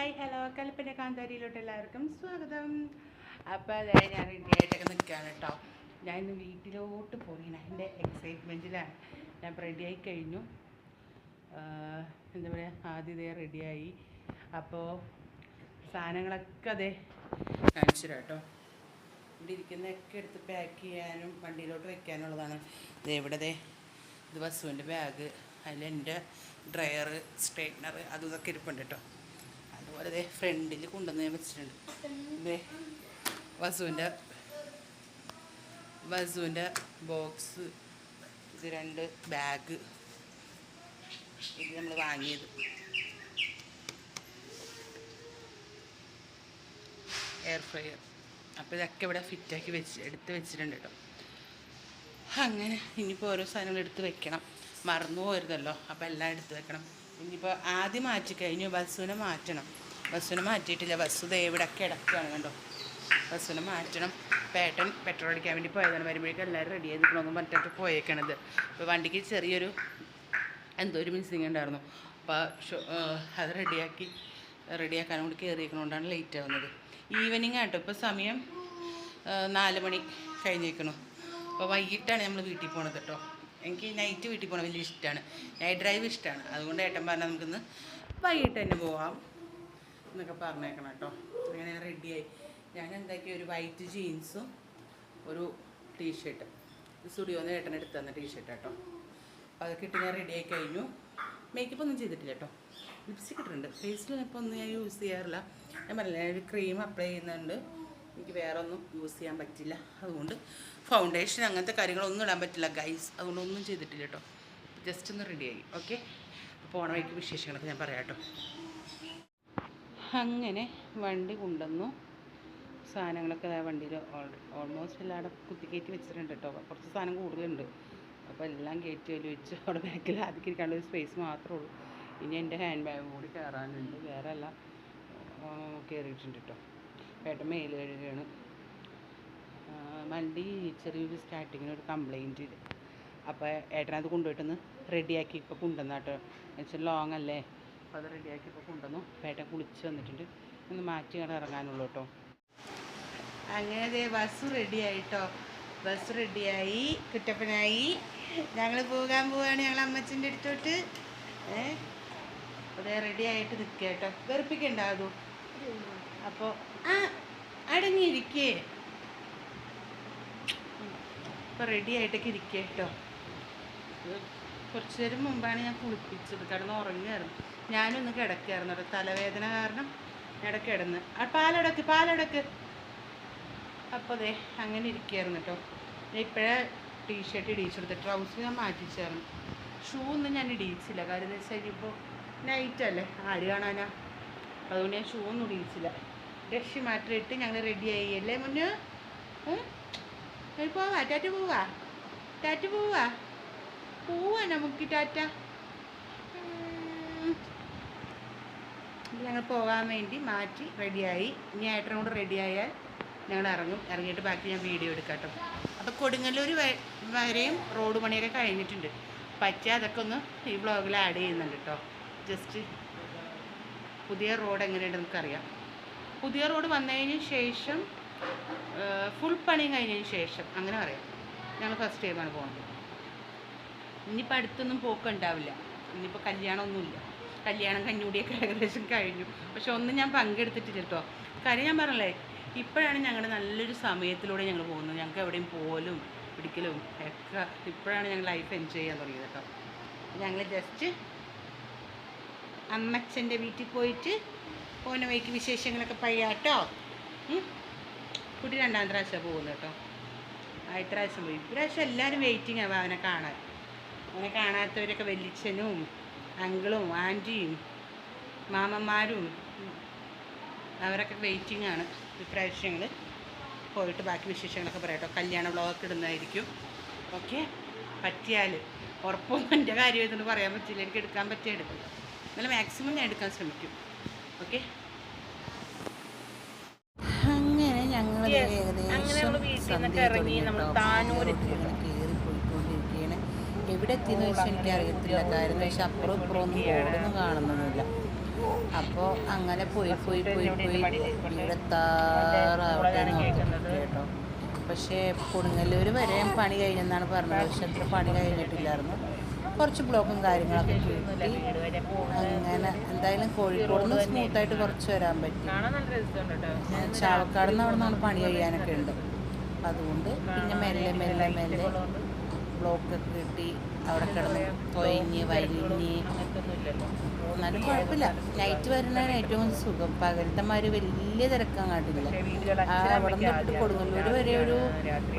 Hi hello കൽപ്പന കാന്താരിയിലോട്ട് എല്ലാവർക്കും സ്വാഗതം. അപ്പോൾ അതെ ഞാൻ റെഡി ആയിട്ടൊക്കെ നിൽക്കുകയാണ് കേട്ടോ ഞാൻ ഇന്ന് വീട്ടിലോട്ട് പോയിന് എന്റെ എക്സൈറ്റ്മെന്റിലാണ് ഞാൻ റെഡിയായി കഴിഞ്ഞു. എന്താ പറയുക ആദ്യതേ റെഡിയായി അപ്പോൾ സാധനങ്ങളൊക്കെ അതെ കാണിച്ചു കേട്ടോ ഇവിടെ ഇരിക്കുന്നതൊക്കെ എടുത്ത് പാക്ക് ചെയ്യാനും വണ്ടിയിലോട്ട് വെക്കാനുള്ളതാണ്. ഇത് ഇവിടെ ദേ ഇത് ബസ്സുവിന്റെ ബാഗ് അതിൽ എന്റെ ഡ്രയർ സ്ട്രെയിറ്റ്നർ അതും ഇതൊക്കെ ഇരിപ്പുണ്ട് കേട്ടോ ദേ ഫ്രണ്ടിൽ കൊണ്ടുവന്ന് ഞാൻ വെച്ചിട്ടുണ്ട്. ദേ വസുവിന്റെ വസുവിന്റെ ബോക്സ് ഇത് രണ്ട് ബാഗ് ഇത് നമ്മൾ വാങ്ങിയത്. എയർ ഫ്രയർ അപ്പോൾ ഇതൊക്കെ ഇവിടെ ഫിറ്റാക്കി വെച്ച് എടുത്ത് വെച്ചിട്ടുണ്ട് കേട്ടോ അങ്ങനെ ഇനിയിപ്പോൾ ഓരോ സാധനങ്ങൾ എടുത്ത് വെക്കണം. മറന്നു പോരുതല്ലോ. അപ്പോൾ എല്ലാം എടുത്ത് വെക്കണം. ഇനിയിപ്പോൾ ആദ്യം മാറ്റി കഴിഞ്ഞു ബസ്സുവിനെ മാറ്റണം. ബസ്സുവിനെ മാറ്റിയിട്ടില്ല. ബസ് ദേ ഇവിടെ കിടക്കുകയാണ് കണ്ടോ? ബസ്സിനെ മാറ്റണം. പേട്ടൻ പെട്രോൾ അടിക്കാൻ വേണ്ടി പോയതാണ്. വരുമ്പോഴേക്കും എല്ലാവരും റെഡി ആയി നിൽക്കണമെന്ന് പറഞ്ഞിട്ട് പോയേക്കണത്. അപ്പോൾ വണ്ടിക്ക് ചെറിയൊരു എന്തോ ഒരു മിസ്സിങ് ഉണ്ടായിരുന്നു. അപ്പോൾ അത് റെഡിയാക്കി റെഡിയാക്കാനും കൂടി കയറിയേക്കണോണ്ടാണ് ലേറ്റ് ആവുന്നത്. ഈവനിങ് ആട്ടോ. ഇപ്പോൾ സമയം നാല് മണി കഴിഞ്ഞേക്കണു. അപ്പോൾ വൈകിട്ടാണ് നമ്മൾ വീട്ടിൽ പോണത് കേട്ടോ. എനിക്ക് നൈറ്റ് വീട്ടിൽ പോകണം വലിയ ഇഷ്ടമാണ് നൈറ്റ് ഡ്രൈവ് ഇഷ്ടമാണ് അതുകൊണ്ട് ഏട്ടൻ പറഞ്ഞാൽ നമുക്കിന്ന് വൈകിട്ട് തന്നെ പോവാം. എന്നൊക്കെ പറഞ്ഞേക്കണം കേട്ടോ. അങ്ങനെ റെഡിയായി ഞാൻ എന്താക്കി? ഒരു വൈറ്റ് ജീൻസും ഒരു ടീഷർട്ട് സ്റ്റുഡിയോന്ന് ഏട്ടൻ എടുത്തു തന്ന ടീഷർട്ട് കേട്ടോ. അപ്പോൾ അതൊക്കെ ഇട്ട് ഞാൻ റെഡിയായി കഴിഞ്ഞു. മേക്കപ്പ് ഒന്നും ചെയ്തിട്ടില്ല കേട്ടോ. ലിപ്സ്റ്റിക് ഇട്ടിട്ടുണ്ട്. ഫേസിൽ ഇപ്പോൾ ഒന്നും ഞാൻ യൂസ് ചെയ്യാറില്ല. ഞാൻ പറഞ്ഞില്ല ഞാനൊരു ക്രീം അപ്ലൈ ചെയ്യുന്നുണ്ട്. എനിക്ക് വേറെ ഒന്നും യൂസ് ചെയ്യാൻ പറ്റില്ല. അതുകൊണ്ട് ഫൗണ്ടേഷൻ അങ്ങനത്തെ കാര്യങ്ങളൊന്നും ഇടാൻ പറ്റില്ല ഗൈസ് അതുകൊണ്ട് ഒന്നും ചെയ്തിട്ടില്ല കേട്ടോ. ജസ്റ്റ് ഒന്ന് റെഡിയായി ഓക്കെ പോണ വഴിക്ക് വിശേഷങ്ങളൊക്കെ ഞാൻ പറയാം കേട്ടോ. അങ്ങനെ വണ്ടി കൊണ്ടുവന്നു. സാധനങ്ങളൊക്കെ ആ വണ്ടിയിൽ ഓൾമോസ്റ്റ് കുത്തി കുത്തിക്കയറ്റി വെച്ചിട്ടുണ്ട് കേട്ടോ. കുറച്ച് സാധനം കൂടുതലുണ്ട്. അപ്പോൾ എല്ലാം കയറ്റി വലി വെച്ച് അവിടെ ബാക്കിൽ ആദ്യം ഇരിക്കാനുള്ള ഒരു സ്പേസ് മാത്രമേ ഉള്ളൂ. ഇനി എന്റെ ഹാൻഡ് ബാഗും കൂടി കയറാനുണ്ട്. വേറെ എല്ലാം കയറിയിട്ടുണ്ട് കേട്ടോ. ഏട്ടൻ മെയിൽ കഴുകുകയാണ് വണ്ടി ചെറിയൊരു സ്റ്റാർട്ടിങ്ങിന് ഒരു കംപ്ലൈന്റ് അപ്പോൾ ഏട്ടനത് കൊണ്ടുപോയിട്ടൊന്ന് റെഡിയാക്കി ഇപ്പോൾ കൊണ്ടുവന്നാട്ടോ. എന്ന് ലോങ് അല്ലേ? അപ്പോൾ അത് റെഡിയാക്കി ഇപ്പോൾ കൊണ്ടുവന്നു. പേട്ട കുളിച്ച് വന്നിട്ടുണ്ട്. ഒന്ന് മാറ്റി കട ഇറങ്ങാനുള്ളൂ കേട്ടോ. അങ്ങനെ ബസ് റെഡിയായിട്ടോ ബസ് റെഡിയായി കുറ്റപ്പനായി ഞങ്ങൾ പോകാൻ പോവാണ് ഞങ്ങൾ അമ്മച്ചിന്റെ അടുത്തോട്ട്. ഏ? അതേ റെഡി ആയിട്ട് നിൽക്കുക കേട്ടോ. വെറുപ്പിക്കണ്ട അതോ. അപ്പോൾ ആ അടങ്ങിയിരിക്കേ. ഇപ്പോൾ റെഡി ആയിട്ടൊക്കെ ഇരിക്കുക കേട്ടോ. ഇത് കുറച്ച് നേരം മുമ്പാണ് ഞാൻ കുളിപ്പിച്ചത്. കിടന്ന് ഉറങ്ങുമായിരുന്നു ഞാനൊന്ന് കിടക്കുകയായിരുന്നു. തലവേദന കാരണം ഇടയ്ക്ക് ഇടന്ന് ആ പാലടക്ക് പാലടക്ക്. അപ്പോൾ അതെ അങ്ങനെ ഇരിക്കുകയായിരുന്നു കേട്ടോ. ഞാൻ ഇപ്പോഴേ ടീഷർട്ട് ഇടിച്ചെടുത്ത് ട്രൗസർ ഞാൻ മാറ്റിച്ചായിരുന്നു ഷൂ ഒന്നും ഞാൻ ഇടിയിച്ചില്ല കാര്യം എന്ന് ഇപ്പോൾ നൈറ്റ് അല്ലേ? ആര് കാണാനാ? അതുകൊണ്ട് ഞാൻ ഷൂ ഒന്നും ഇടിയിച്ചില്ല രക്ഷി മാത്രം ഇട്ട് ഞങ്ങൾ റെഡി ആയി അല്ലേ മുന്നേ പോവാ. ടാറ്റ പോവാ. ടാറ്റ പോവാ. പോവാ നമുക്ക് ടാറ്റ. ഞങ്ങൾ പോകാൻ വേണ്ടി മാറ്റി റെഡിയായി. ഇനി ഏട്ടനും കൂടെ ആയാൽ ഞങ്ങൾ ഇറങ്ങും. ഇറങ്ങിയിട്ട് ബാക്കി ഞാൻ വീഡിയോ എടുക്കാം കേട്ടോ. അപ്പോൾ കൊടുങ്ങല്ലൂർ വരെയും റോഡ് പണിയൊക്കെ കഴിഞ്ഞിട്ടുണ്ട്. പറ്റിയ അതൊക്കെ ഒന്ന് ഈ വ്ളോഗിൽ ആഡ് ചെയ്യുന്നുണ്ട് കേട്ടോ. ജസ്റ്റ് പുതിയ റോഡ് എങ്ങനെയുണ്ട് നമുക്കറിയാം. പുതിയ റോഡ് വന്നതിന് ശേഷം ഫുൾ പണി കഴിഞ്ഞതിന് ശേഷം അങ്ങനെ പറയാം. ഞങ്ങൾ ഫസ്റ്റ് ടൈമാണ് പോകുന്നത് ഇനിയിപ്പോൾ അടുത്തൊന്നും പോക്കുണ്ടാവില്ല ഇനിയിപ്പോൾ കല്യാണമൊന്നുമില്ല. കല്യാണം കഞ്ഞൂടിയൊക്കെ ഏകദേശം കഴിഞ്ഞു. പക്ഷെ ഒന്നും ഞാൻ പങ്കെടുത്തിട്ടില്ല കേട്ടോ കാര്യം ഞാൻ പറഞ്ഞല്ലേ ഇപ്പോഴാണ് ഞങ്ങൾ നല്ലൊരു സമയത്തിലൂടെ ഞങ്ങൾ പോകുന്നത്. ഞങ്ങൾക്ക് എവിടെയും പോലും പിടിക്കലും ഒക്കെ ഇപ്പോഴാണ് ഞങ്ങൾ ലൈഫ് എൻജോയ് ചെയ്യാൻ തുടങ്ങിയത് കേട്ടോ ഞങ്ങൾ ജസ്റ്റ് അമ്മച്ചന്റെ വീട്ടിൽ പോയിട്ട് പോന വഴിക്ക് വിശേഷങ്ങളൊക്കെ പയ്യാട്ടോ. കുട്ടി രണ്ടാം പ്രാവശ്യമാണ് പോകുന്നത് കേട്ടോ ആദ്യത്തെ പ്രാവശ്യം പോയി. ഇപ്രാവശ്യം എല്ലാവരും വെയിറ്റിംഗ് ആവാം അവനെ കാണാൻ. അവനെ കാണാത്തവരൊക്കെ വല്യച്ഛനും അങ്കിളും ആന്റിയും മാമന്മാരും അവരൊക്കെ വെയിറ്റിംഗ് ആണ് ഇപ്രാവശ്യങ്ങൾ പോയിട്ട് ബാക്കി വിശേഷങ്ങളൊക്കെ പറയട്ടോ. കല്യാണ വ്ളോഗൊക്കെ ഇടുന്നതായിരിക്കും. ഓക്കെ? പറ്റിയാൽ ഉറപ്പൊന്നും എന്റെ കാര്യം ഇതൊന്നും പറയാൻ പറ്റില്ല. എനിക്ക് എടുക്കാൻ പറ്റിയ എടുക്കും എന്നാലും മാക്സിമം ഞാൻ എടുക്കാൻ ശ്രമിക്കും. ഓക്കെ? അങ്ങനെ ഞങ്ങൾ ഏകദേശം അങ്ങനെ നമ്മൾ വീട്ടിൽ നിന്നൊക്കെ ഇറങ്ങി നമ്മൾ താനൂര് എത്തി. കയറി പോയിക്കൊണ്ടിരിക്കുകയാണ് എവിടെ എത്തിയെന്ന് വെച്ചാൽ എനിക്ക് അറിയത്തില്ല കാര്യം. പക്ഷെ അപ്പുറം ഇപ്പുറം ഒന്നും റോഡൊന്നും കാണുന്നൊന്നുമില്ല. അപ്പോൾ അങ്ങനെ പോയി പോയി പോയി പോയി എന്ന് ഓർത്തിട്ട് കേട്ടോ. പക്ഷേ കൊടുങ്ങല്ലൂർ വരെ പണി കഴിഞ്ഞെന്നാണ് പറഞ്ഞത്. പക്ഷെ അത്ര പണി കഴിഞ്ഞിട്ടില്ലായിരുന്നു. കുറച്ച് ബ്ലോക്കും കാര്യങ്ങളൊക്കെ കിട്ടി. അങ്ങനെ എന്തായാലും കോഴിക്കോട് നിന്ന് സ്മൂത്തായിട്ട് കുറച്ച് വരാൻ പറ്റി. ചാവക്കാട് നിന്ന് അവിടെ നിന്നാണ് പണി കഴിയാനൊക്കെ ഉണ്ട്. അതുകൊണ്ട് പിന്നെ മെല്ലെ മെല്ലെ മെല്ലെ ബ്ലോക്കൊക്കെ കിട്ടി അവിടെ കിടന്ന് തൊയഞ്ഞ് വലിഞ്ഞ് എന്നാലും കുഴപ്പമില്ല. നൈറ്റ് വരുന്നതിന് ഏറ്റവും സുഖം. പകലത്തെമാര് വലിയ തിരക്കാൻ കാട്ടില്ല അവിടെ തൊട്ട് കൊടുങ്ങല്ലൂർ വരെ ഒരു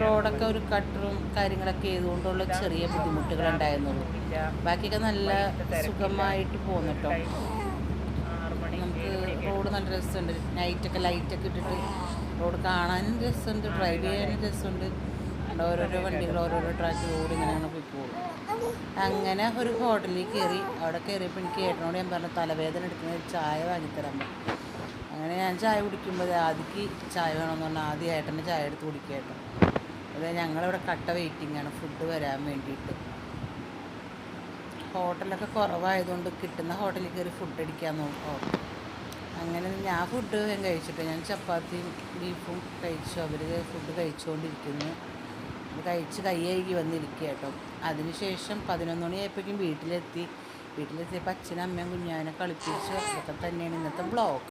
റോഡൊക്കെ ഒരു കട്ടറും കാര്യങ്ങളൊക്കെ ചെയ്തുകൊണ്ടുള്ള ചെറിയ ബുദ്ധിമുട്ടുകൾ ഉണ്ടായിരുന്നുള്ളൂ ബാക്കിയൊക്കെ നല്ല സുഖമായിട്ട് പോന്നിട്ടോ നമുക്ക് റോഡ് നല്ല രസമുണ്ട്. നൈറ്റൊക്കെ ലൈറ്റൊക്കെ ഇട്ടിട്ട് റോഡ് കാണാനും രസമുണ്ട് ഡ്രൈവ് ചെയ്യാനും രസമുണ്ട്. അവിടെ ഓരോരോ വണ്ടികൾ ഓരോരോ ട്രാക്ക് റോഡ് ഇങ്ങനെ അങ്ങനെ പോയിക്കോളും അങ്ങനെ ഒരു ഹോട്ടലിൽ കയറി അവിടെ കയറിയപ്പോൾ എനിക്ക് ഏട്ടനോട് ഞാൻ പറഞ്ഞു തലവേദന എടുക്കുന്ന ഒരു ചായ വാങ്ങിത്തരാൻ പറഞ്ഞു അങ്ങനെ ഞാൻ ചായ കുടിക്കുമ്പോൾ ആദ്യക്ക് ചായ വേണമെന്ന് പറഞ്ഞാൽ ആദ്യം ഏട്ടന്റെ ചായ എടുത്ത് കുടിക്കുക അതായത് അത് ഞങ്ങളിവിടെ കട്ട വെയിറ്റിംഗ് ആണ് ഫുഡ് വരാൻ വേണ്ടിയിട്ട്. ഹോട്ടലൊക്കെ കുറവായതുകൊണ്ട് കിട്ടുന്ന ഹോട്ടലിൽ കയറി ഫുഡ് അടിക്കാൻ നോക്കും. അങ്ങനെ ഞാൻ ഫുഡ് ഞാൻ കഴിച്ചിട്ട് ഞാൻ ചപ്പാത്തിയും ബീഫും കഴിച്ചു. അവർ ഫുഡ് കഴിച്ചുകൊണ്ടിരിക്കുന്നു. കഴിച്ച് കൈ വന്നിരിക്കുക കേട്ടോ. അതിനുശേഷം പതിനൊന്ന് മണിയായപ്പോഴേക്കും വീട്ടിലെത്തി. വീട്ടിലെത്തിയപ്പോൾ അച്ഛനും അമ്മയും കുഞ്ഞാനെ കളിപ്പിച്ച് അതൊക്കെ തന്നെയാണ് ഇന്നത്തെ ബ്ലോഗ്